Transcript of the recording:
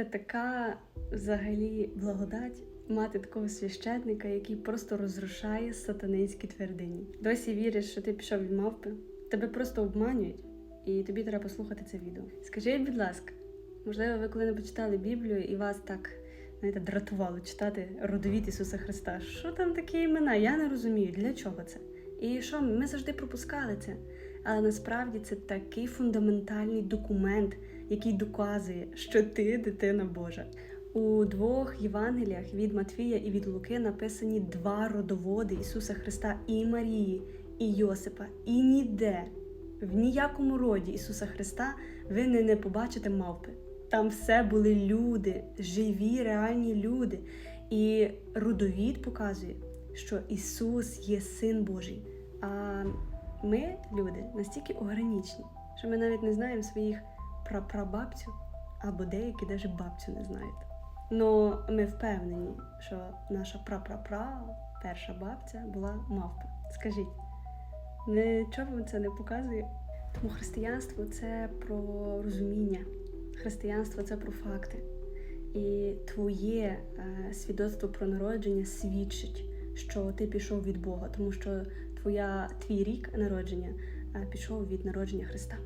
Це така взагалі благодать мати такого священника, який просто розрушає сатанинські твердині. Досі віриш, що ти пішов від мавпи, тебе просто обманюють, і тобі треба послухати це відео. Скажіть, будь ласка, можливо, ви коли не почитали Біблію і вас так знаєте, дратувало читати родовід Ісуса Христа. Що там такі імена? Я не розумію, для чого це? І що ми завжди пропускали це. Але насправді це такий фундаментальний документ, який доказує, що ти дитина Божа. У двох Євангеліях від Матвія і від Луки написані два родоводи Ісуса Христа і Марії, і Йосипа. І ніде, в ніякому роді Ісуса Христа ви не, не побачите мавпи. Там все були люди, живі, реальні люди. І родовід показує, що Ісус є Син Божий. А ми, люди, настільки ограничені, що ми навіть не знаємо своїх прапрабабцю, або деякі навіть бабцю не знають. Ну, ми впевнені, що наша прапрапра, перша бабця була мавпа. Скажіть, нічого вам це не показує? Тому християнство це про розуміння, християнство це про факти. І твоє е, свідоцтво про народження свідчить, що ти пішов від Бога, тому що твоя, твій рік народження пішов від народження Христа.